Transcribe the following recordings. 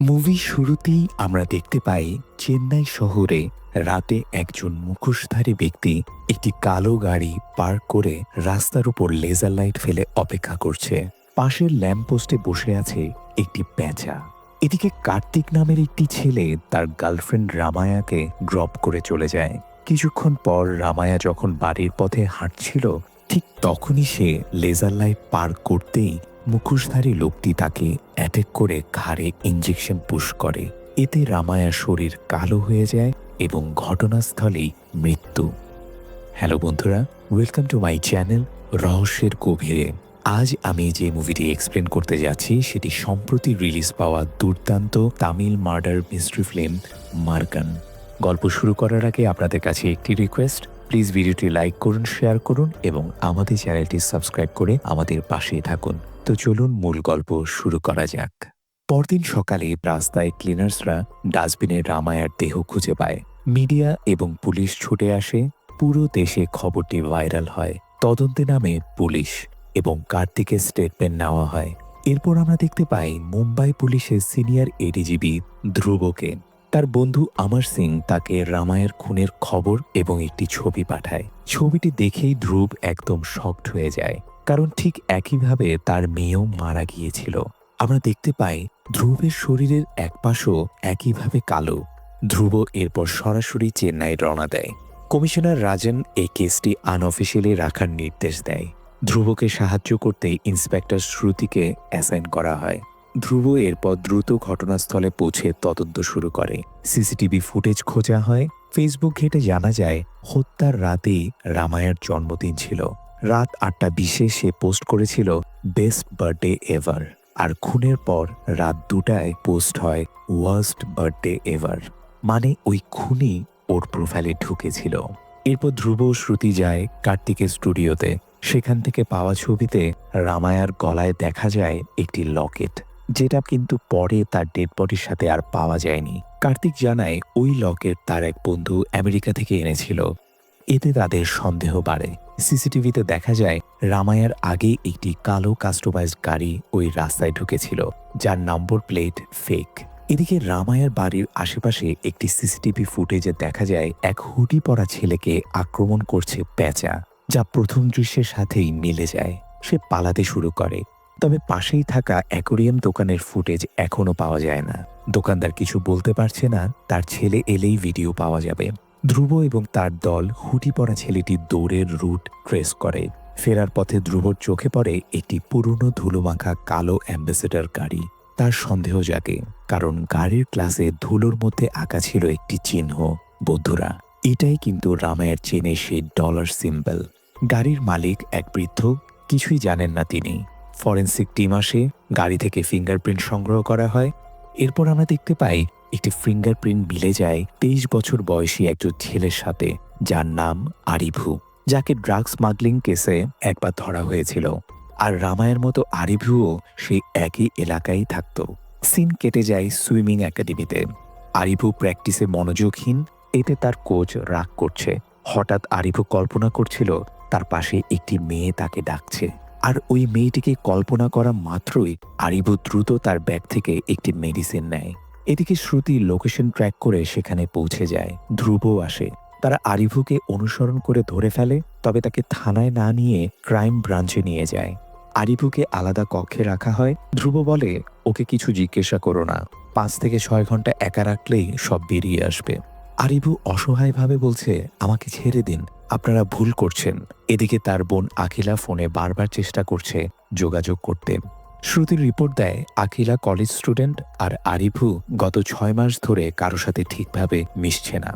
Movie শুরুতেই আমরা দেখতে পাই চেন্নাই শহরে রাতে একজন মুখোশধারী ব্যক্তি একটি কালো গাড়ি পার্ক করে রাস্তার উপর লেজার লাইট ফেলে অপেক্ষা করছে। পাশের ল্যাম্পপোস্টে বসে আছে একটি প্যাঁচা। এদিকে কার্তিক নামের একটি ছেলে তার গার্লফ্রেন্ড রামায়াকে ড্রপ করে চলে যায়। কিছুক্ষণ পর রামায়া যখন বাড়ির পথে হাঁটছিল, ঠিক তখনই সে লেজার লাইট পার করতেই মুখোশধারী লোকটি তাকে অ্যাটেক করে ঘাড়ে ইঞ্জেকশন পুশ করে। এতে রামায়ার শরীর কালো হয়ে যায় এবং ঘটনাস্থলেই মৃত্যু। হ্যালো বন্ধুরা ওয়েলকাম টু মাই চ্যানেল রহস্যের গভীরে। আজ আমি যে মুভিটি এক্সপ্লেন করতে যাচ্ছি, সেটি সম্প্রতি রিলিজ পাওয়া দুর্দান্ত Tamil murder mystery film Maargan গল্প শুরু করার আগে আপনাদের কাছে একটি রিকোয়েস্ট প্লিজ ভিডিওটি লাইক করুন শেয়ার করুন এবং আমাদের চ্যানেলটি সাবস্ক্রাইব করে আমাদের পাশেই থাকুন। তো চলুন মূল গল্প শুরু করা যাক। পরদিন সকালে রাস্তায় ক্লিনার্সরা ডাস্টবিনে রামায়ার দেহ খুঁজে পায়। মিডিয়া এবং পুলিশ ছুটে আসে। পুরো দেশে খবরটি ভাইরাল হয়। তদন্তে নামে পুলিশ এবং কার্তিকের স্টেটমেন্ট নেওয়া হয়। এরপর আমরা দেখতে পাই, মুম্বাই পুলিশের সিনিয়র এডিজিবি ধ্রুবকে। তার বন্ধু আমর সিং তাকে রামায়ের খুনের খবর এবং একটি ছবি পাঠায়। ছবিটি দেখেই ধ্রুব একদম শকড হয়ে যায়। কারণ ঠিক একইভাবে তার মেয়েও মারা গিয়েছিল। আমরা দেখতে পাই ধ্রুবের শরীরের এক পাশও একইভাবে কালো। ধ্রুব এরপর সরাসরি চেন্নাই রওনা দেয়। কমিশনার রাজন এই কেসটি আনঅফিসিয়ালি রাখার নির্দেশ দেয়। ধ্রুবকে সাহায্য করতে ইন্সপেক্টর শ্রুতিকে অ্যাসাইন করা হয়। ধ্রুব এরপর দ্রুত ঘটনাস্থলে পৌঁছে তদন্ত শুরু করে। সিসিটিভি ফুটেজ খোঁজা হয়। ফেসবুক ঘেটে জানা যায়, হত্যার রাতেই রামায়ের জন্মদিন ছিল। রাত আটটা বিশে সে পোস্ট করেছিল বেস্ট বার্থডে এভার আর খুনের পর রাত দুটায় পোস্ট হয় ওয়ার্স্ট বার্থডে এভার মানে ওই খুনি ওর প্রোফাইলে ঢুকেছিল। এরপর ধ্রুব শ্রুতি যায় কার্তিকের স্টুডিওতে। সেখান থেকে পাওয়া ছবিতে রামায়ার গলায় দেখা যায় একটি লকেট, যেটা কিন্তু পরে তার ডেড বডির সাথে আর পাওয়া যায়নি। কার্তিক জানায় ওই লকেট তার এক বন্ধু আমেরিকা থেকে এনেছিল। এতে তাদের সন্দেহ বাড়ে। সিসিটিভিতে দেখা যায়, রামায়ার আগে একটি কালো কাস্টমাইজড গাড়ি ওই রাস্তায় ঢুকেছিল, যার নম্বর প্লেট ফেক এদিকে রামায়ার বাড়ির আশেপাশে একটি সিসিটিভি ফুটেজে দেখা যায়, এক হুডি পরা ছেলেকে আক্রমণ করছে পেঁচা যা প্রথম দৃশ্যের সাথেই মিলে যায়। সে পালাতে শুরু করে, তবে পাশেই থাকা অ্যাকোরিয়াম দোকানের ফুটেজ এখনও পাওয়া যায় না। দোকানদার কিছু বলতে পারছে না, তার ছেলে এলেই ভিডিও পাওয়া যাবে। ধ্রুব এবং তার দল হুটি পড়া ছেলেটির দৌড়ের রুট ট্রেস করে। ফেরার পথে ধ্রুবর চোখে পড়ে একটি পুরনো ধুলোমাখা কালো অ্যাম্বাসেডার গাড়ি। তার সন্দেহ জাগে, কারণ গাড়ির ক্লাসে ধুলোর মধ্যে আঁকা ছিল একটি চিহ্ন, বন্ধুরা। এটাই কিন্তু রামায়ের চেনে সেই ডলার সিম্বল গাড়ির মালিক এক বৃদ্ধ, কিছুই জানেন না তিনি। ফরেন্সিক টিম আসে, গাড়ি থেকে ফিঙ্গারপ্রিন্ট সংগ্রহ করা হয় এরপর আমরা দেখতে পাই, একটি ফিঙ্গারপ্রিন্ট মিলে যায় তেইশ বছর বয়সী একজন ছেলের সাথে, যার নাম আরিভু, যাকে ড্রাগ স্মাগলিং কেসে একবার ধরা হয়েছিল। আর রামায়ের মতো আরিভুও সেই একই এলাকায় থাকত। সিন কেটে যায় সুইমিং একাডেমিতে আরিভু প্র্যাকটিসে মনোযোগহীন, এতে তার কোচ রাগ করছে। হঠাৎ আরিভু কল্পনা করছিল, তার পাশে একটি মেয়ে তাকে ডাকছে। আর ওই মেয়েটিকে কল্পনা করা মাত্রই আরিভু দ্রুত তার ব্যাগ থেকে একটি মেডিসিন নেয়। এদিকে শ্রুতি লোকেশন ট্র্যাক করে সেখানে পৌঁছে যায়। ধ্রুবও আসে। তারা আরিভুকে অনুসরণ করে ধরে ফেলে, তবে তাকে থানায় না নিয়ে ক্রাইম ব্রাঞ্চে নিয়ে যায়। আরিভুকে আলাদা কক্ষে রাখা হয়। ধ্রুব বলে, ওকে কিছু জিজ্ঞাসা করো না। পাঁচ থেকে ছয় ঘণ্টা একা রাখলেই সব বেরিয়ে আসবে। আরিভু অসহায়ভাবে বলছে, আমাকে ছেড়ে দিন, আপনারা ভুল করছেন। এদিকে তার বোন আকিলা ফোনে বারবার চেষ্টা করছে যোগাযোগ করতে। শ্রুতির রিপোর্ট দেয়, আকিলা কলেজ স্টুডেন্ট আর আরিভু গত ছয় মাস ধরে কারও সাথে ঠিকভাবে মিশছে না।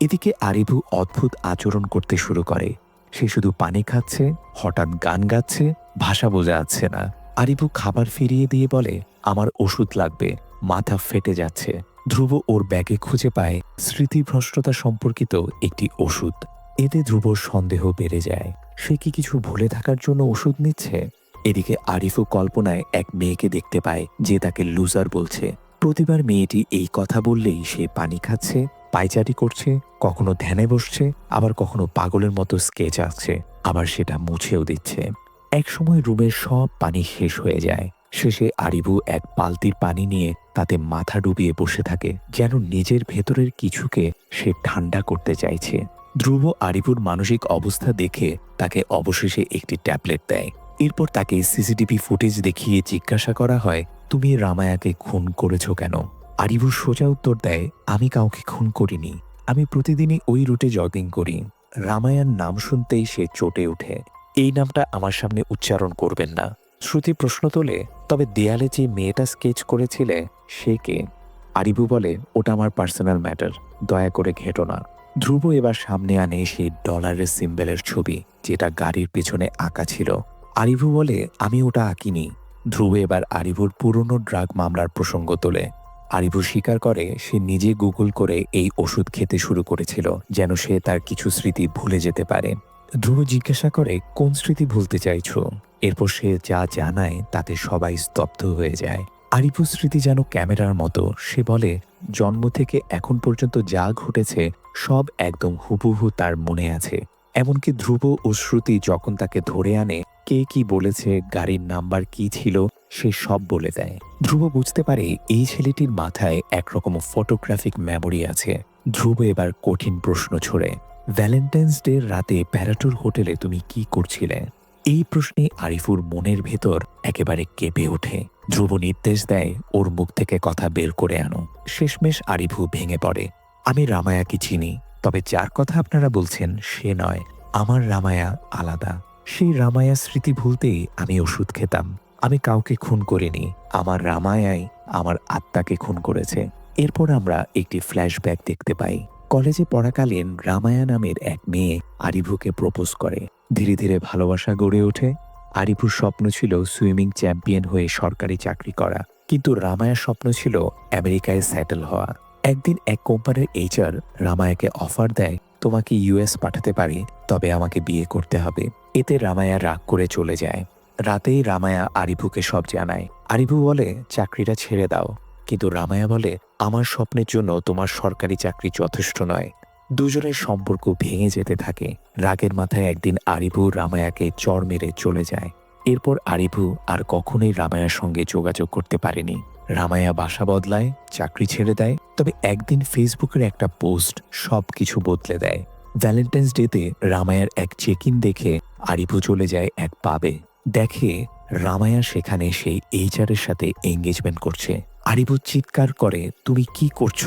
এদিকে আরিভু অদ্ভুত আচরণ করতে শুরু করে। সে শুধু পানি খাচ্ছে, হঠাৎ গান গাচ্ছে, ভাষা বোঝা যাচ্ছে না। আরিভু খাবার ফিরিয়ে দিয়ে বলে, আমার ওষুধ লাগবে, মাথা ফেটে যাচ্ছে। ধ্রুব ওর ব্যাগে খুঁজে পায় স্মৃতিভ্রষ্টতা সম্পর্কিত একটি ওষুধ। এতে ধ্রুবর সন্দেহ বেড়ে যায়। সে কি কিছু ভুলে থাকার জন্য ওষুধ নিচ্ছে? এদিকে আরিফও কল্পনায় এক মেয়েকে দেখতে পায় যে তাকে লুজার বলছে। প্রতিবার মেয়েটি এই কথা বললেই সে পানি খাচ্ছে পাইচারি করছে, কখনো ধ্যানে বসছে, আবার কখনো পাগলের মতো স্কেচ আঁকছে, আবার সেটা মুছেও দিচ্ছে। একসময় রুমের সব পানি শেষ হয়ে যায়। শেষে আরিবু এক বালতির পানি নিয়ে তাতে মাথা ডুবিয়ে বসে থাকে, যেন নিজের ভেতরের কিছুকে সে ঠান্ডা করতে চাইছে। ধ্রুব আরিবুর মানসিক অবস্থা দেখে তাকে অবশেষে একটি ট্যাবলেট দেয়। এরপর তাকে সিসিটিভি ফুটেজ দেখিয়ে জিজ্ঞাসা করা হয়, তুমি রামায়াকে খুন করেছ কেন? আরিবু সোজা উত্তর দেয়, আমি কাউকে খুন করিনি। আমি প্রতিদিনই ওই রুটে জগিং করি। রামায়ার নাম শুনতেই সে চটে ওঠে। এই নামটা আমার সামনে উচ্চারণ করবেন না। শ্রুতি প্রশ্ন তোলে, তবে দেয়ালে যে মেয়েটা স্কেচ করেছিলে, সে কে? আরিবু বলে, ওটা আমার পার্সোনাল ম্যাটার, দয়া করে ঘেটো না। ধ্রুব এবার সামনে আনে সেই ডলারের সিম্বলের ছবি, যেটা গাড়ির পেছনে আঁকা ছিল। আরিভু বলে, আমি ওটা আঁকিনি। ধ্রুব এবার আরিভুর পুরনো ড্রাগ মামলার প্রসঙ্গ তোলে। আরিভু স্বীকার করে, সে নিজে গুগল করে এই ওষুধ খেতে শুরু করেছিল, যেন সে তার কিছু স্মৃতি ভুলে যেতে পারে। ধ্রুব জিজ্ঞাসা করে, কোন স্মৃতি ভুলতে চাইছো? এরপর সে যা জানায় তাতে সবাই স্তব্ধ হয়ে যায়। আরিফু স্মৃতি যেন ক্যামেরার মতো। সে বলে, জন্ম থেকে এখন পর্যন্ত যা ঘটেছে, সব একদম হুবহু তার মনে আছে। এমনকি ধ্রুব ও শ্রুতি যখন তাকে ধরে আনে, কে কি বলেছে, গাড়ির নাম্বার কি ছিল, সে সব বলে দেয়। ধ্রুব বুঝতে পারে এই ছেলেটির মাথায় একরকম ফটোগ্রাফিক মেমোরি আছে। ধ্রুব এবার কঠিন প্রশ্ন ছড়ে ভ্যালেন্টাইন্স ডে রাতে প্যারাটুর হোটেলে তুমি কি করছিলে? এই প্রশ্নে আরিফুর মনের ভেতর একেবারে কেঁপে ওঠে। ধ্রুব নির্দেশ দেয়, ওর মুখ থেকে কথা বের করে আনো। শেষমেশ আরিফু ভেঙে পড়ে। আমি রামায়াকে চিনি, তবে যার কথা আপনারা বলছেন সে নয়, আমার রামায়া আলাদা। সেই রামায়া স্মৃতি ভুলতেই আমি ওষুধ খেতাম। আমি কাউকে খুন করিনি, আমার রামায়াই আমার আত্মাকে খুন করেছে। এরপর আমরা একটি ফ্ল্যাশব্যাক দেখতে পাই। কলেজে পড়াকালীন রামায়া নামের এক মেয়ে আরিভুকে প্রপোজ করে। ধীরে ধীরে ভালোবাসা গড়ে ওঠে। আরিভুর স্বপ্ন ছিল সুইমিং চ্যাম্পিয়ন হয়ে সরকারি চাকরি করা। কিন্তু রামায়ার স্বপ্ন ছিল আমেরিকায় সেটেল হওয়া। একদিন এক কোম্পানির এইচআর রামায়াকে অফার দেয়, তোমাকে ইউএস পাঠাতে পারি, তবে আমাকে বিয়ে করতে হবে। এতে রামায়া রাগ করে চলে যায়। রাতেই রামায়া আরিভুকে সব জানায়। আরিভু বলে, চাকরিটা ছেড়ে দাও। কিন্তু রামায়া বলে, আমার স্বপ্নের জন্য তোমার সরকারি চাকরি যথেষ্ট নয়। দুজনের সম্পর্ক ভেঙে যেতে থাকে। রাগের মাথায় একদিন আরিভু রামায়াকে চর মেরে চলে যায়। এরপর আরিভু আর কখনোই রামায়ার সঙ্গে যোগাযোগ করতে পারেনি। রামায়া বাসা বদলায়, চাকরি ছেড়ে দেয়, তবে একদিন ফেসবুকের একটা পোস্ট সব কিছু বদলে দেয়। ভ্যালেন্টাইন্স ডেতে রামায়ার এক চেক ইন দেখে আরিভু চলে যায় এক পাবে। দেখে রামায়া সেখানে সেই এইচআরের সাথে এঙ্গেজমেন্ট করছে। আরিভু চিৎকার করে, তুমি কি করছ?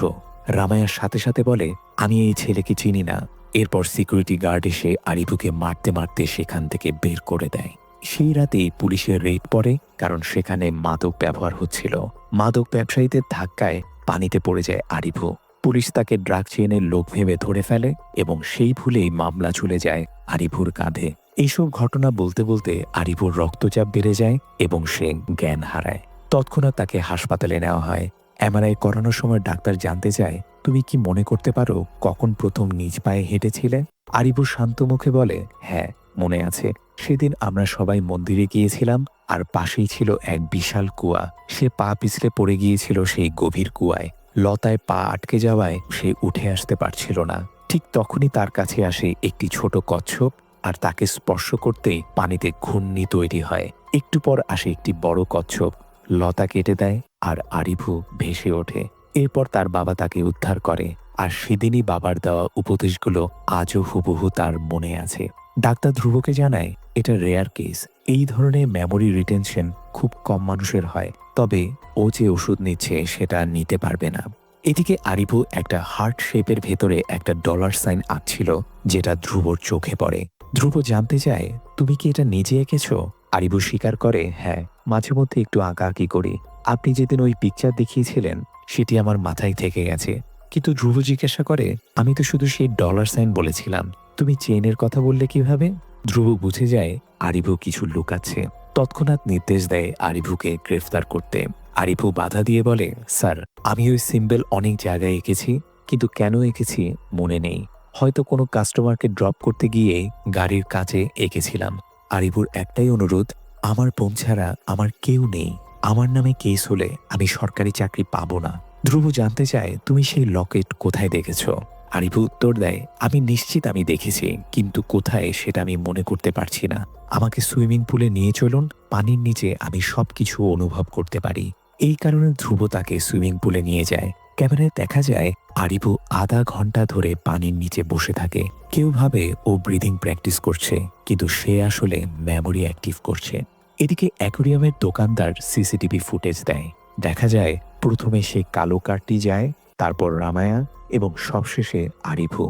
রামায়ার সাথে সাথে বলে, আমি এই ছেলেকে চিনি না। এরপর সিকিউরিটি গার্ড এসে আরিভুকে মারতে মারতে সেখান থেকে বের করে দেয়। সেই রাতেই পুলিশের রেড পড়ে, কারণ সেখানে মাদক ব্যবহার হচ্ছিল। মাদক ব্যবসায়ীদের ধাক্কায় পানিতে পড়ে যায় আরিভু পুলিশ তাকে ড্রাগ চেনের লোক ভেবে ধরে ফেলে এবং সেই ভুলেই মামলা চলে যায় আরিভুর কাঁধে। এইসব ঘটনা বলতে বলতে আরিভুর রক্তচাপ বেড়ে যায় এবং সে জ্ঞান হারায়। তৎক্ষণাৎ তাকে হাসপাতালে নেওয়া হয়। এমআরআই করানোর সময় ডাক্তার জানতে চায়, তুমি কি মনে করতে পারো কখন প্রথম নিজ পায়ে হেঁটেছিলে? আরিবু শান্ত মুখে বলে হ্যাঁ মনে আছে। সেদিন আমরা সবাই মন্দিরে গিয়েছিলাম আর পাশেই ছিল এক বিশাল কুয়া। সে পা পিছলে পড়ে গিয়েছিল সেই গভীর কুয়ায়। লতায় পা আটকে যাওয়ায় সে উঠে আসতে পারছিল না। ঠিক তখনই তার কাছে আসে একটি ছোট কচ্ছপ আর তাকে স্পর্শ করতেই পানিতে ঘূর্ণি তৈরি হয়। একটু পর আসে একটি বড় কচ্ছপ। লতা কেটে দেয় আর আরিভু ভেসে ওঠে। এরপর তার বাবা তাকে উদ্ধার করে আর সেদিনই বাবার দেওয়া উপদেশগুলো আজও হুবহু তার মনে আছে। ডাক্তার ধ্রুবকে জানায়, এটা রেয়ার কেস এই ধরনের মেমোরি রিটেনশন খুব কম মানুষের হয়, তবে ও যে ওষুধ নিচ্ছে সেটা নিতে পারবে না। এদিকে আরিভু একটা হার্ট শেপের ভেতরে একটা ডলার সাইন আঁকছিল, যেটা ধ্রুবর চোখে পড়ে। ধ্রুব জানতে চায়, তুমি কি এটা নিজে এঁকেছো? আরিভু স্বীকার করে হ্যাঁ। মাঝে মধ্যে একটু আঁকাআঁকি করি। আপনি যেদিন ওই পিকচার দেখিয়েছিলেন, সেটি আমার মাথায় থেকে গেছে। কিন্তু ধ্রুব জিজ্ঞাসা করে, আমি তো শুধু সেই ডলার সাইন বলেছিলাম। তুমি চেনের কথা বললে কীভাবে? ধ্রুব বুঝে যায়, আরিভু কিছু লুকাচ্ছে। তৎক্ষণাৎ নির্দেশ দেয় আরিভুকে গ্রেফতার করতে। আরিভু বাধা দিয়ে বলে, স্যার, আমি ওই সিম্বল অনেক জায়গায় এঁকেছি, কিন্তু কেন এঁকেছি মনে নেই। হয়তো কোনো কাস্টমারকে ড্রপ করতে গিয়ে গাড়ির কাছে এঁকেছিলাম। আরিভুর একটাই অনুরোধ আমার বোন ছাড়া আমার কেউ নেই। আমার নামে কেস হলে আমি সরকারি চাকরি পাবো না। ধ্রুব জানতে চায়, তুমি সেই লকেট কোথায় দেখেছ? আরিফু উত্তর দেয়, আমি নিশ্চিত আমি দেখেছি, কিন্তু কোথায় সেটা আমি মনে করতে পারছি না। আমাকে সুইমিং পুলে নিয়ে চলুন, পানির নিচে আমি সবকিছু অনুভব করতে পারি। এই কারণে ধ্রুব তাকে সুইমিং পুলে নিয়ে যায়। ক্যামেরায় দেখা যায় আরিফু আধা ঘণ্টা ধরে পানির নিচে বসে থাকে। কেউ ভাবে ও ব্রিদিং প্র্যাকটিস করছে, কিন্তু সে আসলে মেমোরি অ্যাক্টিভ করছে। এদিকে অ্যাকোরিয়ামের দোকানদার সিসিটিভি ফুটেজ দেয়। দেখা যায়, প্রথমে সে কালো কার্ডটি যায়, তারপর রামায়া এবং সবশেষে আরিফু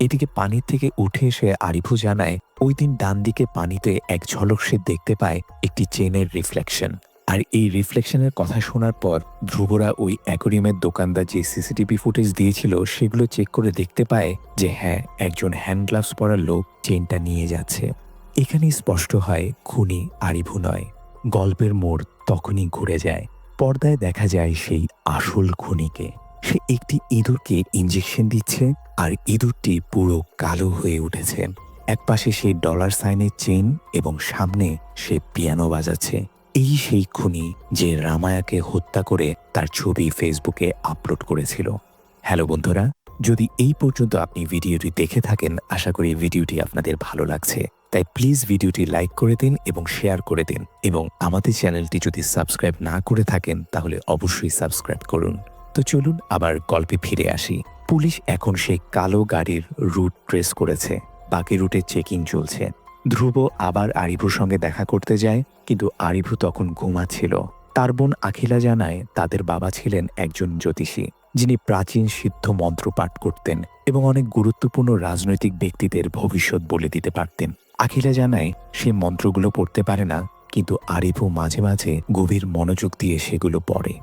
এদিকে পানির থেকে উঠে এসে আরিফু জানায়, ওই দিন ডান দিকে পানিতে এক ঝলক সে দেখতে পায়, একটি চেনের রিফ্লেকশন আর এই রিফ্লেকশনের কথা শোনার পর ধ্রুবরা ওই অ্যাকোরিয়ামের দোকানদার যে সিসিটিভি ফুটেজ দিয়েছিল সেগুলো চেক করে দেখতে পায় যে হ্যাঁ একজন হ্যান্ড গ্লাভস পরা লোক চেনটা নিয়ে যাচ্ছে। এখানেই স্পষ্ট হয় খুনি আরিভু নয়। গল্পের মোড় তখনই ঘুরে যায়। পর্দায় দেখা যায় সেই আসল খুনিকে। সে একটি ইঁদুরকে ইঞ্জেকশন দিচ্ছে আর ইঁদুরটি পুরো কালো হয়ে উঠেছে। একপাশে সেই ডলার সাইনের চেন এবং সামনে সে পিয়ানো বাজাচ্ছে। এই সেই খুনি যে রামায়াকে হত্যা করে তার ছবি ফেসবুকে আপলোড করেছিল। হ্যালো বন্ধুরা, যদি এই পর্যন্ত আপনি ভিডিওটি দেখে থাকেন, আশা করি ভিডিওটি আপনাদের ভালো লাগছে। তাই প্লিজ ভিডিওটি লাইক করে দিন এবং শেয়ার করে দিন। এবং আমাদের চ্যানেলটি যদি সাবস্ক্রাইব না করে থাকেন, তাহলে অবশ্যই সাবস্ক্রাইব করুন। তো চলুন আবার গল্পে ফিরে আসি। পুলিশ এখন সেই কালো গাড়ির রুট ট্রেস করেছে। বাকি রুটে চেকিং চলছে। ধ্রুব আবার আরিভুর সঙ্গে দেখা করতে যায়, কিন্তু আরিভু তখন ঘুমাচ্ছিল। তার বোন আখিলা জানায় তাদের বাবা ছিলেন একজন জ্যোতিষী, যিনি প্রাচীন সিদ্ধ মন্ত্র পাঠ করতেন এবং অনেক গুরুত্বপূর্ণ রাজনৈতিক ব্যক্তিদের ভবিষ্যৎ বলে দিতে পারতেন। আখিলা জানায়, সে মন্ত্রগুলো পড়তে পারে না, কিন্তু আরিভু মাঝে মাঝে গভীর মনোযোগ দিয়ে সেগুলো পড়ে।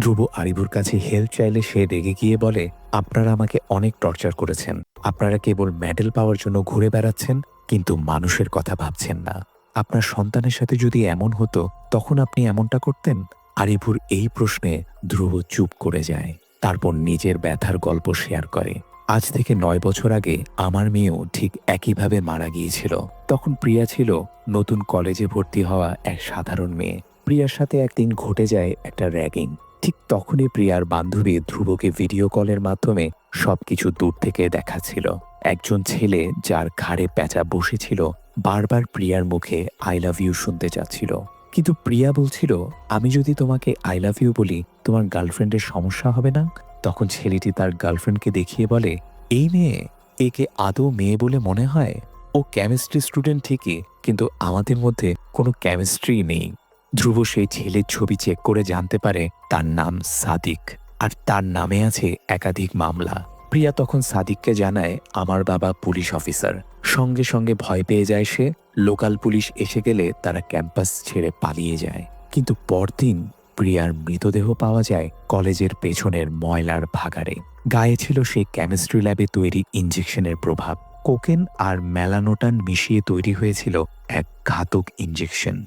ধ্রুব আরিভুর কাছে হেল্প চাইলে সে রেগে গিয়ে বলে, আপনারা আমাকে অনেক টর্চার করেছেন। আপনারা কেবল মেডেল পাওয়ার জন্য ঘুরে বেড়াচ্ছেন কিন্তু মানুষের কথা ভাবছেন না। আপনার সন্তানের সাথে যদি এমন হতো, তখন আপনি এমনটা করতেন? আরিভুর এই প্রশ্নে ধ্রুব চুপ করে যায়। তারপর নিজের ব্যথার গল্প শেয়ার করে। আজ থেকে নয় বছর আগে আমার মেয়েও ঠিক একইভাবে মারা গিয়েছিল। তখন প্রিয়া ছিল নতুন কলেজে ভর্তি হওয়া এক সাধারণ মেয়ে। প্রিয়ার সাথে একদিন ঘটে যায় একটা র্যাগিং। ঠিক তখনই প্রিয়ার বান্ধবী ধ্রুবকে ভিডিও কলের মাধ্যমে সবকিছু দূর থেকে দেখাচ্ছিল। একজন ছেলে যার ঘাড়ে প্যাঁচা বসেছিল, বারবার প্রিয়ার মুখে আই লাভ ইউ শুনতে চাচ্ছিল। কিন্তু প্রিয়া বলছিল, আমি যদি তোমাকে আই লাভ ইউ বলি, তোমার গার্লফ্রেন্ডের সমস্যা হবে না? তখন ছেলেটি তার গার্লফ্রেন্ডকে দেখিয়ে বলে, এই মেয়ে, একে আদৌ মেয়ে বলে মনে হয়? ও কেমিস্ট্রি স্টুডেন্ট ঠিকই, কিন্তু আমাদের মধ্যে কোনো কেমিস্ট্রি নেই। ধ্রুব সেই ছেলের ছবি চেক করে জানতে পারে তার নাম সাদিক। আর তার নামে আছে একাধিক মামলা। প্রিয়া তখন সাদিককে জানায়, আমার বাবা পুলিশ অফিসার। সঙ্গে সঙ্গে ভয় পেয়ে যায় সে। লোকাল পুলিশ এসে গেলে তারা ক্যাম্পাস ছেড়ে পালিয়ে যায়। কিন্তু পরদিন প্রিয়ার মৃতদেহ পাওয়া যায় কলেজের পেছনের ময়লার ভাগারে গায়ে ছিল সেই কেমিস্ট্রি ল্যাবে তৈরি ইঞ্জেকশনের প্রভাব। কোকেন আর ম্যালানোটান মিশিয়ে তৈরি হয়েছিল এক ঘাতক ইঞ্জেকশন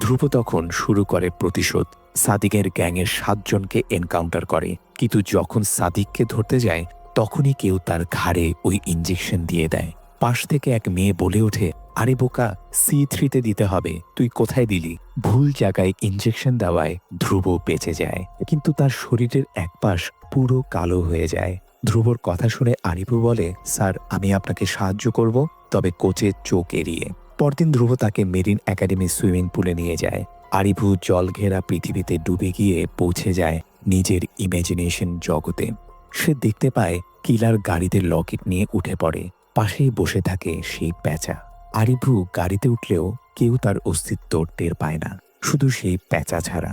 ধ্রুব তখন শুরু করে প্রতিশোধ। সাদিকের গ্যাংয়ের সাতজনকে এনকাউন্টার করে। কিন্তু যখন সাদিককে ধরতে যায়, তখনই কেউ তার ঘাড়ে ওই ইঞ্জেকশন দিয়ে দেয়। পাশ থেকে এক মেয়ে বলে ওঠে, আরে বোকা, সি থ্রিতে দিতে হবে। তুই কোথায় দিলি? ভুল জায়গায় ইঞ্জেকশন দেওয়ায় ধ্রুব বেঁচে যায়। কিন্তু তার শরীরের এক পাশ পুরো কালো হয়ে যায়। ধ্রুবর কথা শুনে আরিফু বলে, স্যার, আমি আপনাকে সাহায্য করব, তবে কোচের চোখ এড়িয়ে। পরদিন ধ্রুব তাকে মেরিন একাডেমি সুইমিং পুলে নিয়ে যায়। আরিভু জল ঘেরা পৃথিবীতে ডুবে গিয়ে পৌঁছে যায় নিজের ইমাজিনেশন জগতে। সে দেখতে পায় কিলার গাড়িতে লকেট নিয়ে উঠে পড়ে, পাশেই বসে থাকে সেই প্যাঁচা। আরিভু গাড়িতে উঠলেও কেউ তার অস্তিত্ব টের পায় না, শুধু সেই প্যাঁচা ছাড়া।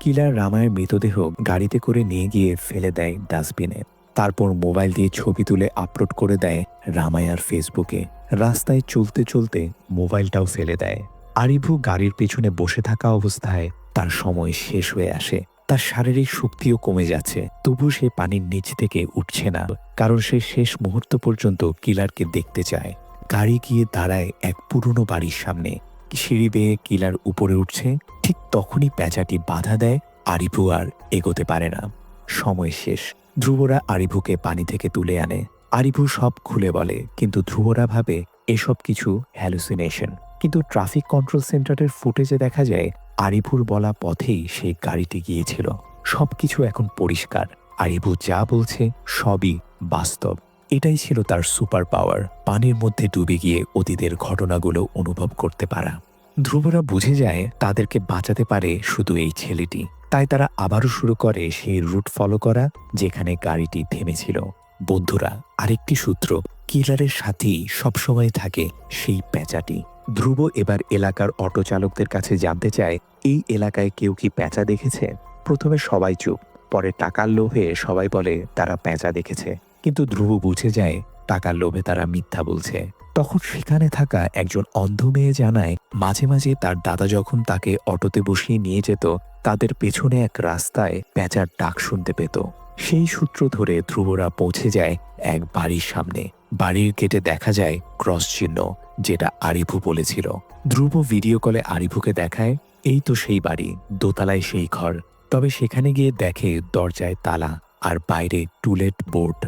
কিলার রামায়ের মৃতদেহ গাড়িতে করে নিয়ে গিয়ে ফেলে দেয় ডাস্টবিনে। তারপর মোবাইল দিয়ে ছবি তুলে আপলোড করে দেয় রামায়ার ফেসবুকে রাস্তায় চলতে চলতে মোবাইলটাও ফেলে দেয়। আরিভু গাড়ির পেছনে বসে থাকা অবস্থায় তার সময় শেষ হয়ে আসে। তার শারীরিক শক্তিও কমে যাচ্ছে। তবু সে পানির নিচ থেকে উঠছে না, কারণ সে শেষ মুহূর্ত পর্যন্ত কিলারকে দেখতে চায়। গাড়ি গিয়ে দাঁড়ায় এক পুরনো বাড়ির সামনে। সিঁড়ি বেয়ে কিলার উপরে উঠছে। ঠিক তখনই প্যাঁচাটি বাধা দেয়। আরিভু আর এগোতে পারে না। সময় শেষ। ধ্রুবরা আরিভুকে পানি থেকে তুলে আনে। আরিভু সব খুলে বলে, কিন্তু ধ্রুবরা ভাবে এসব কিছু হ্যালুসিনেশন কিন্তু ট্রাফিক কন্ট্রোল সেন্টারের ফুটেজে দেখা যায় আরিভুর বলা পথেই সেই গাড়িটি গিয়েছিল। সবকিছু এখন পরিষ্কার। আরিভু যা বলছে সবই বাস্তব। এটাই ছিল তার সুপার পাওয়ার পানির মধ্যে ডুবে গিয়ে অতীতের ঘটনাগুলো অনুভব করতে পারা। ধ্রুবরা বুঝে যায় তাদেরকে বাঁচাতে পারে শুধু এই ছেলেটি। তাই তারা আবারও শুরু করে সেই রুট ফলো করা, যেখানে গাড়িটি থেমেছিল। বন্ধুরা, আরেকটি সূত্র, কিলারের সাথেই সবসময় থাকে সেই প্যাঁচাটি। ধ্রুব এবার এলাকার অটো চালকদের কাছে জানতে চায়, এই এলাকায় কেউ কি প্যাঁচা দেখেছে? প্রথমে সবাই চুপ, পরে টাকার লোভে সবাই বলে, তারা প্যাঁচা দেখেছে। কিন্তু ধ্রুব বুঝে যায়, টাকার লোভে তারা মিথ্যা বলছে। তখন সেখানে থাকা একজন অন্ধ মেয়ে জানায়, মাঝে মাঝে তার দাদা যখন তাকে অটোতে বসিয়ে নিয়ে যেত, তাদের পেছনে এক রাস্তায় প্যাঁচার ডাক শুনতে পেত। সেই সূত্র ধরে ধ্রুবরা পৌঁছে যায় এক বাড়ির সামনে। বাড়ির গেটে দেখা যায় ক্রস চিহ্ন, যেটা আরিভু বলেছিল। ধ্রুব ভিডিও কলে আরিভুকে দেখায়, এই তো সেই বাড়ি, দোতলায় সেই ঘর। তবে সেখানে গিয়ে দেখে দরজায় তালা আর বাইরে টুলেট বোর্ড।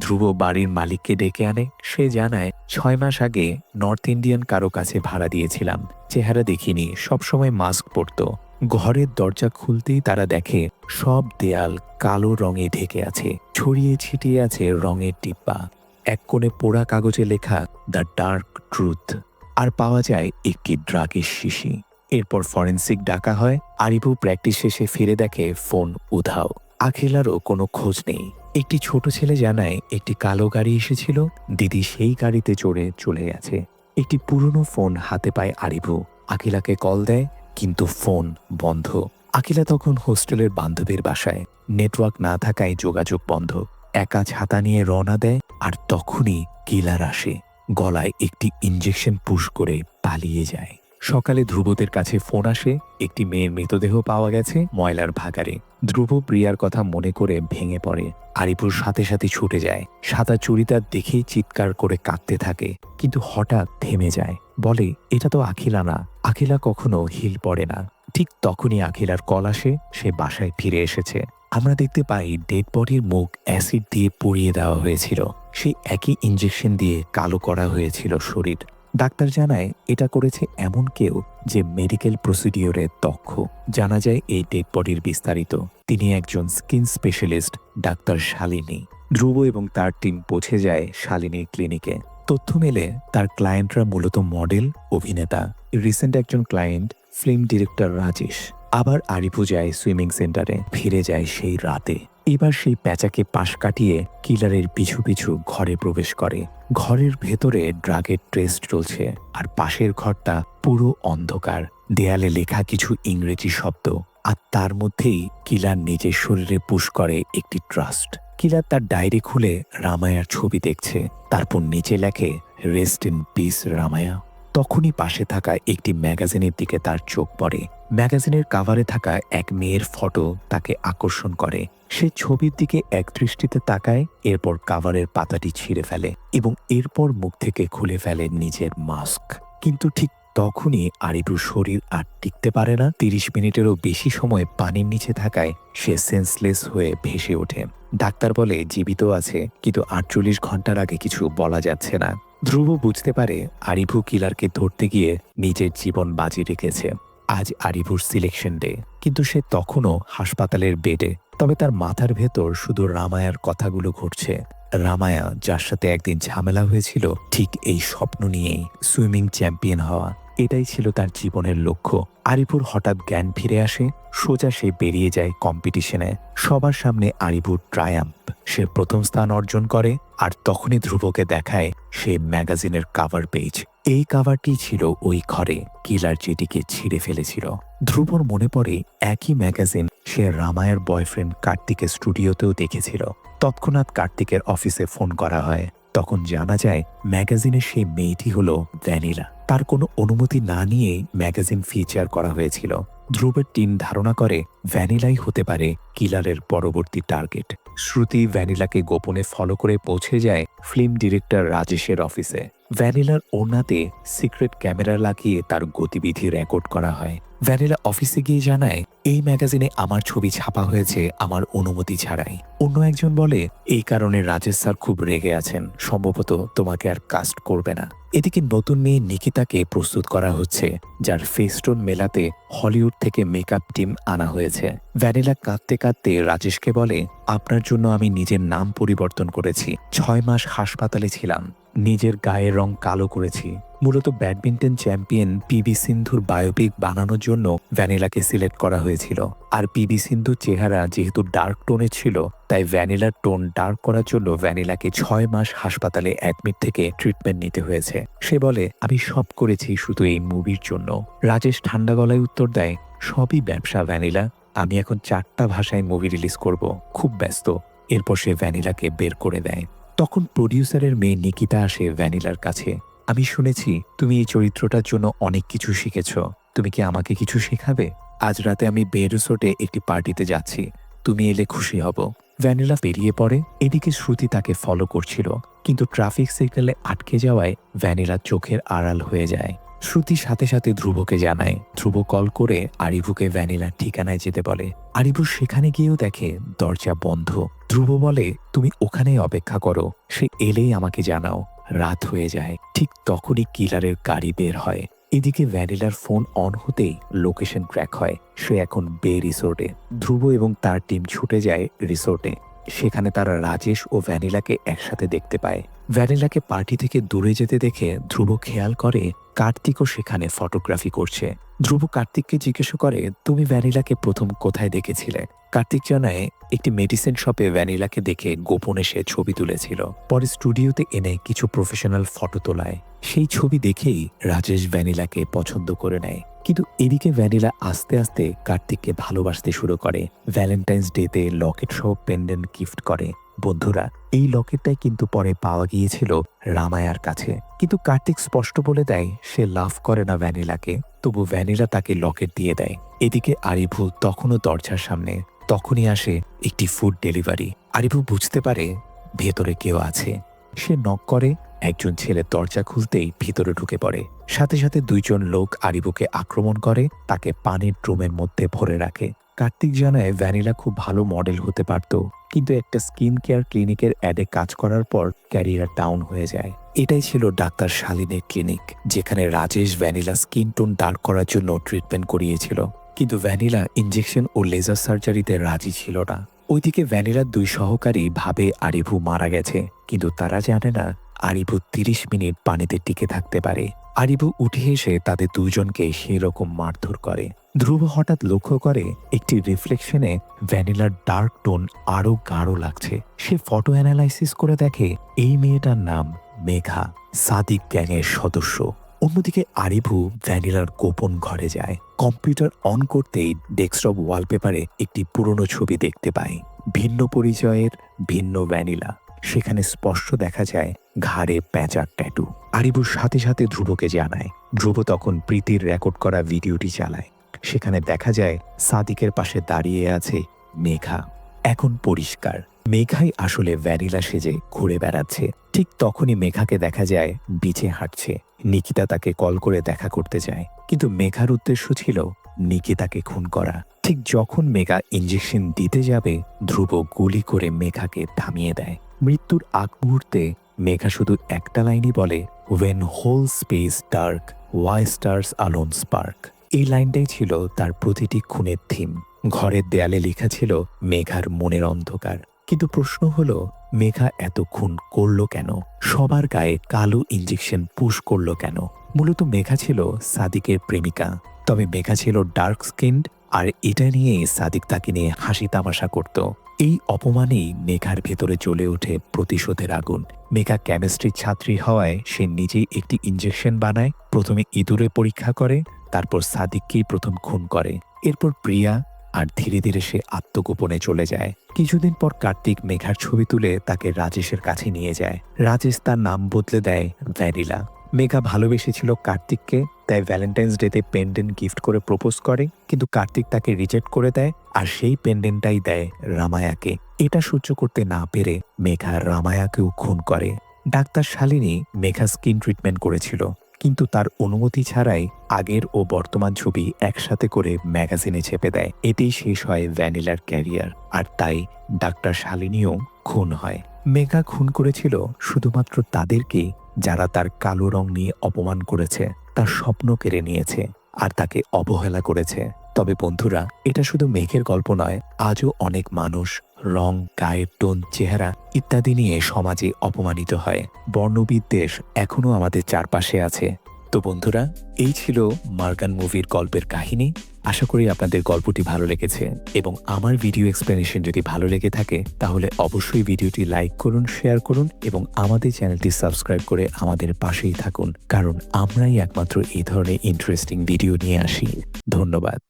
ধ্রুব বাড়ির মালিককে ডেকে আনে। সে জানায়, ছয় মাস আগে নর্থ ইন্ডিয়ান কারও কাছে ভাড়া দিয়েছিলাম। চেহারা দেখিনি, সবসময় মাস্ক পরতো। ঘরের দরজা খুলতেই তারা দেখে সব দেয়াল কালো রঙে ঢেকে আছে, ছড়িয়ে ছিটিয়ে আছে রঙের টিপ্পা এক কোণে পোড়া কাগজে লেখা, দ্য ডার্ক ট্রুথ আর পাওয়া যায় একটি ড্রাগের শিশি। এরপর ফরেন্সিক ডাকা হয়, আরিবু প্র্যাকটিস শেষে ফিরে দেখে ফোন উধাও। আখিলারও কোনো খোঁজ নেই। একটি ছোট ছেলে জানায়, একটি কালো গাড়ি এসেছিল। দিদি সেই গাড়িতে চড়ে চলে গেছে। একটি পুরনো ফোন হাতে পায় আরিবু। আকিলাকে কল দেয় কিন্তু ফোন বন্ধ। আকিলা তখন হোস্টেলের বান্ধবীর বাসায়। নেটওয়ার্ক না থাকায় যোগাযোগ বন্ধ। একা ছাতা নিয়ে রওনা দেয় আর তখনই কিলার আসে। গলায় একটি ইঞ্জেকশন পুশ করে পালিয়ে যায়। সকালে ধ্রুবদের কাছে ফোন আসে, একটি মেয়ের মৃতদেহ পাওয়া গেছে ময়লার ভাগারে ধ্রুব প্রিয়ার কথা মনে করে ভেঙে পড়ে। আরিপুর সাথে সাথে ছুটে যায়। সাদা চুড়িদার দেখেই চিৎকার করে কাঁদতে থাকে, কিন্তু হঠাৎ থেমে যায়। বলে, এটা তো আখিলা না। আখিলা কখনো হিল পড়ে না। ঠিক তখনই আখিলার কল আসে, সে বাসায় ফিরে এসেছে। আমরা দেখতে পাই ডেড বডির মুখ অ্যাসিড দিয়ে পুড়িয়ে দেওয়া হয়েছিল। সেই একই ইঞ্জেকশন দিয়ে কালো করা হয়েছিল শরীর। ডাক্তার জানায়, এটা করেছে এমন কেউ যে মেডিকেল প্রসিডিওরে দক্ষ। জানা যায়, এই ডেড বডির বিস্তারিত। তিনি একজন skin specialist, doctor Shalini. Dhruv এবং তার টিম পৌঁছে যায় শালিনীর ক্লিনিকে। তথ্য মেলে, তার ক্লায়েন্টরা মূলত মডেল, অভিনেতা। রিসেন্ট একজন ক্লায়েন্ট, ফিল্ম ডিরেক্টর রাজেশ। আবার আরিফু যায় সুইমিং সেন্টারে, ফিরে যায় সেই রাতে। এবার সেই প্যাঁচাকে পাশ কাটিয়ে কিলারের পিছু পিছু ঘরে প্রবেশ করে। ঘরের ভেতরে ড্রাগের ট্রেস চলছে আর পাশের ঘরটা পুরো অন্ধকার। দেয়ালে লেখা কিছু ইংরেজি শব্দ আর তার মধ্যেই কিলার নিজের শরীরে পুশ করে একটি ট্রাস্ট। কিলার তার ডায়েরি খুলে রামায়ার ছবি দেখছে। তারপর নিচে লেখে রেস্ট ইন পিস রামায়া। তখনই পাশে থাকা একটি ম্যাগাজিনের দিকে তার চোখ পড়ে। ম্যাগাজিনের কাভারে থাকা এক মেয়ের ফটো তাকে আকর্ষণ করে। সে ছবির দিকে এক দৃষ্টিতে তাকায়, এরপর কাভারের পাতাটি ছিঁড়ে ফেলে এবং এরপর মুখ থেকে খুলে ফেলে নিজের মাস্ক কিন্তু ঠিক তখনই আরিবুর শরীর আর টিকতে পারে না। তিরিশ মিনিটেরও বেশি সময় পানির নিচে থাকায় সে সেন্সলেস হয়ে ভেসে ওঠে। ডাক্তার বলে, জীবিত আছে, কিন্তু আটচল্লিশ ঘণ্টার আগে কিছু বলা যাচ্ছে না। ধ্রুব বুঝতে পারে আরিভু কিলারকে ধরতে গিয়ে নিজের জীবন বাজি রেখেছে। আজ আরিভুর সিলেকশন ডে কিন্তু সে তখনও হাসপাতালের বেডে তবে তার মাথার ভেতর শুধু রামায়ার কথাগুলো ঘটছে। রামায়া, যার সাথে একদিন ঝামেলা হয়েছিল, ঠিক এই স্বপ্ন নিয়েই সুইমিং চ্যাম্পিয়ন হওয়া। এটাই ছিল তার জীবনের লক্ষ্য। আরিপুর হঠাৎ জ্ঞান ফিরে আসে, সোজা সে বেরিয়ে যায় কম্পিটিশনে সবার সামনে আরিপুর ট্রায়াম্প সে প্রথম স্থান অর্জন করে আর তখনই ধ্রুবকে দেখায় সে ম্যাগাজিনের কাভার পেজ এই কাভারটি ছিল ওই ঘরে কিলার যেটিকে ছিঁড়ে ফেলেছিল। ধ্রুবর মনে পড়ে একই ম্যাগাজিন সে রামায়ের বয়ফ্রেন্ড কার্তিকের স্টুডিওতেও দেখেছিল। তৎক্ষণাৎ কার্তিকের অফিসে ফোন করা হয়। তখন জানা যায় ম্যাগাজিনের সেই মেয়েটি হল ভ্যানিলা। তার কোনো অনুমতি না নিয়েই ম্যাগাজিন ফিচার করা হয়েছিল। ধ্রুবের টিম ধারণা করে ভ্যানিলাই হতে পারে কিলারের পরবর্তী টার্গেট। শ্রুতি ভ্যানিলাকে গোপনে ফলো করে পৌঁছে যায় ফিল্ম ডিরেক্টর রাজেশের অফিসে। ভ্যানিলার ওড়নাতে সিক্রেট ক্যামেরা লাগিয়ে তার গতিবিধি রেকর্ড করা হয়। ভ্যানিলা অফিসে গিয়ে জানায়, এই ম্যাগাজিনে আমার ছবি ছাপা হয়েছে, আমার অনুমতি ছাড়াই। অন্য একজন বলে, এই কারণে রাজেশ স্যার খুব রেগে আছেন। সম্ভবত তোমাকে আর কাস্ট করবে না। এদিকে নতুন মেয়ে নিকিতাকে প্রস্তুত করা হচ্ছে, যার ফেস্টোন মেলাতে হলিউড থেকে মেকআপ টিম আনা হয়েছে। ভ্যানিলা কাঁদতে কাঁদতে রাজেশকে বলে, আপনার জন্য আমি নিজের নাম পরিবর্তন করেছি। ছয় মাস হাসপাতালে ছিলাম। নিজের গায়ের রং কালো করেছি। মূলত ব্যাডমিন্টন চ্যাম্পিয়ন পিবি সিন্ধুর বায়োপিক বানানোর জন্য ভ্যানিলাকে সিলেক্ট করা হয়েছিল। আর পিবি সিন্ধুর চেহারা যেহেতু ডার্ক টোনে ছিল, তাই ভ্যানিলার টোন ডার্ক করার জন্য ভ্যানিলাকে ছয় মাস হাসপাতালে অ্যাডমিট থেকে ট্রিটমেন্ট নিতে হয়েছে। সে বলে, আমি সব করেছি শুধু এই মুভির জন্য। রাজেশ ঠান্ডা গলায় উত্তর দেয়, সবই ব্যবসা, ভ্যানিলা। আমি এখন চারটা ভাষায় মুভি রিলিজ করব। খুব ব্যস্ত। এরপর সে ভ্যানিলাকে বের করে দেয়। তখন প্রডিউসারের মেয়ে নিকিতা আসে ভ্যানিলার কাছে। আমি শুনেছি, তুমি এই চরিত্রটার জন্য অনেক কিছু শিখেছ। তুমি কি আমাকে কিছু শেখাবে? আজ রাতে আমি বেরুসোটে একটি পার্টিতে যাচ্ছি। তুমি এলে খুশি হব। ভ্যানিলা পেরিয়ে পড়ে। এদিকে শ্রুতি তাকে ফলো করছিল। কিন্তু ট্রাফিক সিগন্যালে আটকে যাওয়ায় ভ্যানিলা চোখের আড়াল হয়ে যায়। শ্রুতি সাথে সাথে ধ্রুবকে জানায়। ধ্রুব কল করে আরিভুকে ভ্যানিলার ঠিকানায় যেতে বলে। আরিভু সেখানে গিয়েও দেখে, দরজা বন্ধ। ধ্রুব বলে, তুমি ওখানেই অপেক্ষা করো। সে এলেই আমাকে জানাও। রাত হয়ে যায়। ঠিক তখনই কিলারের গাড়ি বের হয়। এদিকে ভ্যানিলার ফোন অন হতেই লোকেশন ট্র্যাক হয়। সে এখন বে রিসোর্টে। ধ্রুব এবং তার টিম ছুটে যায় রিসোর্টে। সেখানে তারা রাজেশ ও ভ্যানিলাকে একসাথে দেখতে পায়। ভ্যানিলাকে পার্টি থেকে দূরে যেতে দেখে ধ্রুব খেয়াল করে কার্তিকও সেখানে ফটোগ্রাফি করছে। ধ্রুব কার্তিককে জিজ্ঞেস করে, তুমি ভ্যানিলাকে প্রথম কোথায় দেখেছিলে? কার্তিক জানায়, একটি মেডিসিন শপে ভ্যানিলাকে দেখে গোপনে সে ছবি তুলেছিল। পরে স্টুডিওতে এনে কিছু প্রফেশনাল ফটো তোলায়। সেই ছবি দেখেই রাজেশ ভ্যানিলাকে পছন্দ করে নেয়। কিন্তু এদিকে ভ্যানিলা আস্তে আস্তে কার্তিককে ভালোবাসতে শুরু করে। ভ্যালেন্টাইন্স ডেতে লকেট সহ পেন্ডেন্ট গিফট করে। বন্ধুরা, এই লকেটটাই কিন্তু পরে পাওয়া গিয়েছিল রামায়ার কাছে। কিন্তু কার্তিক স্পষ্ট বলে দেয়, সে লাভ করে না ভ্যানিলাকে। তবু ভ্যানিলা তাকে লকেট দিয়ে দেয়। এদিকে আরিভু তখনও দরজার সামনে, তখনই আসে একটি ফুড ডেলিভারি আরিভু বুঝতে পারে ভেতরে কেউ আছে। সে নক করে, একজন ছেলে দরজা খুলতেই ভিতরে ঢুকে পড়ে। সাথে সাথে দুইজন লোক আরিবুকে আক্রমণ করে, তাকে পানির ড্রুমের মধ্যে ভরে রাখে। কার্তিক জানায় ভ্যানিলা খুব ভালো মডেল হতে পারত, কিন্তু একটা স্কিন কেয়ার ক্লিনিকের অ্যাডে কাজ করার পর ক্যারিয়ার ডাউন হয়ে যায়। এটাই ছিল ডাক্তার শালিনের ক্লিনিক, যেখানে রাজেশ ভ্যানিলা স্কিন টোন দাঁড় করার জন্য ট্রিটমেন্ট করিয়েছিল। কিন্তু ভ্যানিলা ইঞ্জেকশন ও লেজার সার্জারিতে রাজি ছিল না। ওইদিকে ভ্যানিলার দুই সহকারী ভাবে আরিভু মারা গেছে, কিন্তু তারা জানে না আরিভু তিরিশ মিনিট পানিতে টিকে থাকতে পারে। আরিভু উঠে এসে তাদের দুজনকে সেই রকম মারধর করে। ধ্রুব হঠাৎ লক্ষ্য করে একটি রিফ্লেকশনে ভ্যানিলার ডার্ক টোন আরও গাঢ় লাগছে। সে ফটো অ্যানালাইসিস করে দেখে এই মেয়েটার নাম মেঘা, সাদিক গ্যাংয়ের সদস্য। অন্যদিকে আরিভু ভ্যানিলার গোপন ঘরে যায়। কম্পিউটার অন করতেই ডেস্কটপ ওয়ালপেপারে একটি পুরনো ছবি দেখতে পায়। ভিন্ন পরিচয়ের ভিন্ন ভ্যানিলা। সেখানে স্পষ্ট দেখা যায় ঘাড়ে প্যাঁচার ট্যাটু। আরিবুর সাথে সাথে ধ্রুবকে জানায়। ধ্রুব তখন প্রীতির রেকর্ড করা ভিডিওটি চালায়। সেখানে দেখা যায় সাদিকের পাশে দাঁড়িয়ে আছে মেঘা। এখন পরিষ্কার। মেঘাই আসলে ভ্যানিলা সেজে ঘুরে বেড়াচ্ছে। ঠিক তখনই মেঘাকে দেখা যায় বিচে হাঁটছে। নিকিতা তাকে কল করে দেখা করতে যায়। কিন্তু মেঘার উদ্দেশ্য ছিল নিকিতাকে খুন করা। ঠিক যখন মেঘা ইঞ্জেকশন দিতে যাবে, ধ্রুব গুলি করে মেঘাকে থামিয়ে দেয়। মৃত্যুর আগ মুহূর্তে মেঘা শুধু একটা লাইনই বলে when whole space dark why stars alone spark এই লাইনটাই ছিল তার প্রতিটি খুনের থিম। ঘরের দেয়ালে লেখা ছিল, মেঘার মনের অন্ধকার। কিন্তু প্রশ্ন হলো, মেঘা এত খুন করল কেন? সবার গায়ে কালো ইঞ্জেকশন পুশ করল কেন? মূলত মেঘা ছিল সাদিকের প্রেমিকা। তবে মেঘা ছিল ডার্ক স্কিন্ড আর এটা নিয়েই সাদিক তাকে নিয়ে হাসি তামাশা করত। এই অপমানেই মেঘার ভেতরে জ্বলে ওঠে প্রতিশোধের আগুন। মেঘা কেমিস্ট্রির ছাত্রী হওয়ায় সে নিজেই একটি ইঞ্জেকশন বানায়, প্রথমে ইঁদুরে পরীক্ষা করে তারপর সাদিককেই প্রথম খুন করে। এরপর প্রিয়া আর ধীরে ধীরে সে আত্মগোপনে চলে যায়। কিছুদিন পর কার্তিক মেঘার ছবি তুলে তাকে রাজেশের কাছে নিয়ে যায়। রাজেশ তার নাম বদলে দেয় ভ্যানিলা। মেঘা ভালোবেসেছিল কার্তিককে, তাই ভ্যালেন্টাইন্স ডেতে পেন্ডেন্ট গিফট করে প্রপোজ করে, কিন্তু কার্তিক তাকে রিজেক্ট করে দেয় আর সেই পেন্ডেন্টটাই দেয় রামায়াকে। এটা সহ্য করতে না পেরে মেঘা রামায়াকেও খুন করে। Doctor Shalini Megha skin treatment করেছিল। কিন্তু তার অনুমতি ছাড়াই আগের ও বর্তমান ছবি একসাথে করে ম্যাগাজিনে ছেপে দেয়। এতেই শেষ হয় ভ্যানিলার ক্যারিয়ার, আর তাই ডাক্তার শালিনীও খুন হয়। মেঘা খুন করেছিল শুধুমাত্র তাদেরকেই যারা তার কালো রং নিয়ে অপমান করেছে, তার স্বপ্ন কেড়ে নিয়েছে, আর তাকে অবহেলা করেছে। তবে বন্ধুরা, এটা শুধু মেঘের গল্প নয়, আজও অনেক মানুষ রং, গায়ের টোন, চেহারা ইত্যাদি নিয়ে সমাজে অপমানিত হয়। বর্ণবিদ্বেষ এখনও আমাদের চারপাশে আছে। তো বন্ধুরা, এই ছিল মার্গান মুভির গল্পের কাহিনী। আশা করি আপনাদের গল্পটি ভালো লেগেছে এবং আমার ভিডিও এক্সপ্লেনেশন যদি ভালো লেগে থাকে, তাহলে অবশ্যই ভিডিওটি লাইক করুন, শেয়ার করুন এবং আমাদের চ্যানেলটি সাবস্ক্রাইব করে আমাদের পাশেই থাকুন। কারণ আমরাই একমাত্র এই ধরনের ইন্টারেস্টিং ভিডিও নিয়ে আসি। ধন্যবাদ।